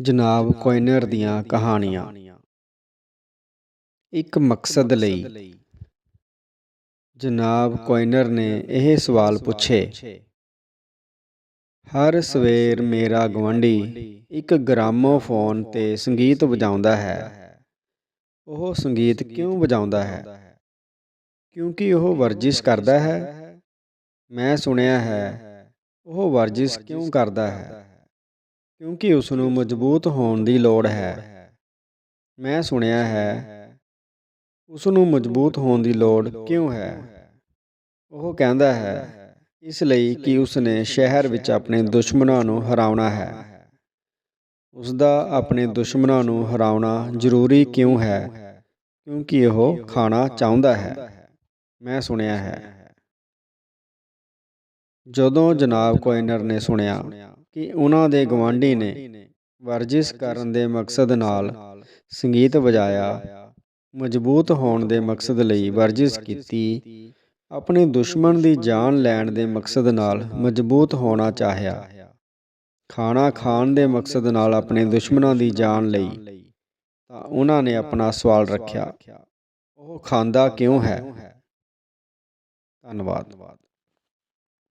ਜਨਾਬ ਕੋਇਨਰ ਦੀਆਂ ਕਹਾਣੀਆਂ। ਇੱਕ ਮਕਸਦ ਲਈ। ਜਨਾਬ ਕੋਇਨਰ ਨੇ ਇਹ ਸਵਾਲ ਪੁੱਛੇ। ਹਰ ਸਵੇਰ ਮੇਰਾ ਗਵੰਡੀ ਇੱਕ ਗ੍ਰਾਮੋਫੋਨ ਤੇ ਸੰਗੀਤ ਵਜਾਉਂਦਾ ਹੈ। ਉਹ ਸੰਗੀਤ ਕਿਉਂ ਵਜਾਉਂਦਾ ਹੈ? ਕਿਉਂਕਿ ਉਹ ਵਰਜਿਸ਼ ਕਰਦਾ ਹੈ। ਮੈਂ ਸੁਣਿਆ ਹੈ, ਉਹ ਵਰਜਿਸ਼ ਕਿਉਂ ਕਰਦਾ ਹੈ? ਕਿਉਂਕਿ ਉਸ ਨੂੰ ਮਜ਼ਬੂਤ ਹੋਣ ਦੀ ਲੋੜ ਹੈ। ਮੈਂ ਸੁਣਿਆ ਹੈ ਉਸ ਨੂੰ ਮਜ਼ਬੂਤ ਹੋਣ ਦੀ ਲੋੜ ਕਿਉਂ ਹੈ? ਉਹ ਕਹਿੰਦਾ ਹੈ, ਇਸ ਲਈ ਕਿ ਉਸ ਨੇ ਸ਼ਹਿਰ ਵਿੱਚ ਆਪਣੇ ਦੁਸ਼ਮਣਾਂ ਨੂੰ ਹਰਾਉਣਾ ਹੈ। ਉਸ ਦਾ ਆਪਣੇ ਦੁਸ਼ਮਣਾਂ ਨੂੰ ਹਰਾਉਣਾ ਜ਼ਰੂਰੀ ਕਿਉਂ ਹੈ? ਕਿਉਂਕਿ ਉਹ ਖਾਣਾ ਚਾਹੁੰਦਾ ਹੈ। ਮੈਂ ਸੁਣਿਆ ਹੈ। ਜਦੋਂ ਜਨਾਬ ਕੋਇਨਰ ਨੇ ਸੁਣਿਆ ਕਿ ਉਹਨਾਂ ਦੇ ਗਵਾਂਢੀ ਨੇ ਵਰਜਿਸ਼ ਕਰਨ ਦੇ ਮਕਸਦ ਨਾਲ ਸੰਗੀਤ ਵਜਾਇਆ। ਮਜ਼ਬੂਤ ਹੋਣ ਦੇ ਮਕਸਦ ਲਈ ਵਰਜਿਸ਼ ਕੀਤੀ। ਆਪਣੇ ਦੁਸ਼ਮਣ ਦੀ ਜਾਨ ਲੈਣ ਦੇ ਮਕਸਦ ਨਾਲ ਮਜ਼ਬੂਤ ਹੋਣਾ ਚਾਹਿਆ। ਖਾਣਾ ਖਾਣ ਦੇ ਮਕਸਦ ਨਾਲ ਆਪਣੇ ਦੁਸ਼ਮਣਾਂ ਦੀ ਜਾਨ ਲਈ ਤਾਂ ਉਹਨਾਂ ਨੇ ਆਪਣਾ ਸਵਾਲ ਰੱਖਿਆ। ਉਹ ਖਾਂਦਾ ਕਿਉਂ ਹੈ? ਧੰਨਵਾਦ।